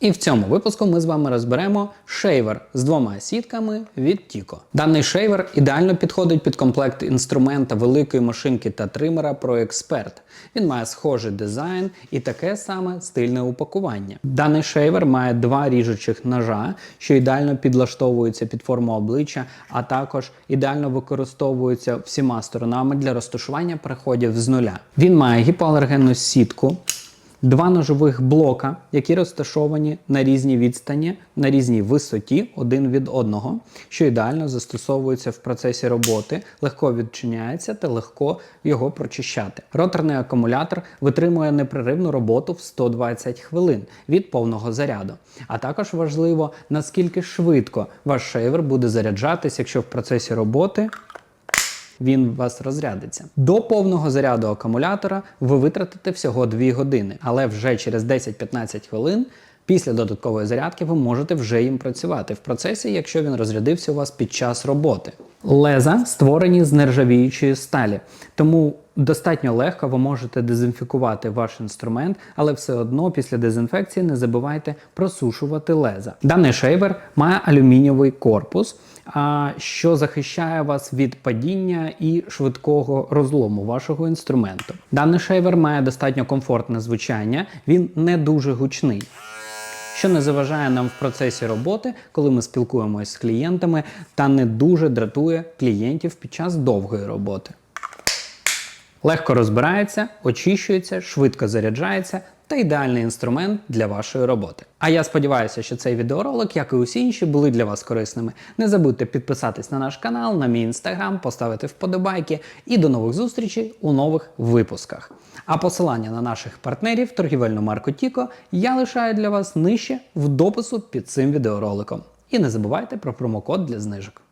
І в цьому випуску ми з вами розберемо шейвер з двома сітками від Tico. Даний шейвер ідеально підходить під комплект інструмента великої машинки та тримера Pro Expert. Він має схожий дизайн і таке саме стильне упакування. Даний шейвер має два ріжучих ножа, що ідеально підлаштовуються під форму обличчя, а також ідеально використовуються всіма сторонами для розташування переходів з нуля. Він має гіпоалергенну сітку. Два ножових блока, які розташовані на різній відстані, на різній висоті один від одного, що ідеально застосовується в процесі роботи, легко відчиняється та легко його прочищати. Роторний акумулятор витримує непреривну роботу в 120 хвилин від повного заряду. А також важливо, наскільки швидко ваш шейвер буде заряджатись, якщо в процесі роботи він у вас розрядиться. До повного заряду акумулятора ви витратите всього 2 години, але вже через 10-15 хвилин. Після додаткової зарядки ви можете вже їм працювати в процесі, якщо він розрядився у вас під час роботи. Леза створені з нержавіючої сталі, тому достатньо легко ви можете дезінфікувати ваш інструмент, але все одно після дезінфекції не забувайте просушувати леза. Даний шейвер має алюмінієвий корпус, що захищає вас від падіння і швидкого розлому вашого інструменту. Даний шейвер має достатньо комфортне звучання, він не дуже гучний що не заважає нам в процесі роботи, коли ми спілкуємося з клієнтами, та не дуже дратує клієнтів під час довгої роботи. Легко розбирається, очищується, швидко заряджається та ідеальний інструмент для вашої роботи. А я сподіваюся, що цей відеоролик, як і усі інші, були для вас корисними. Не забудьте підписатись на наш канал, на мій інстаграм, поставити вподобайки і до нових зустрічей у нових випусках. А посилання на наших партнерів торгівельну марку Тіко я лишаю для вас нижче в допису під цим відеороликом. І не забувайте про промокод для знижок.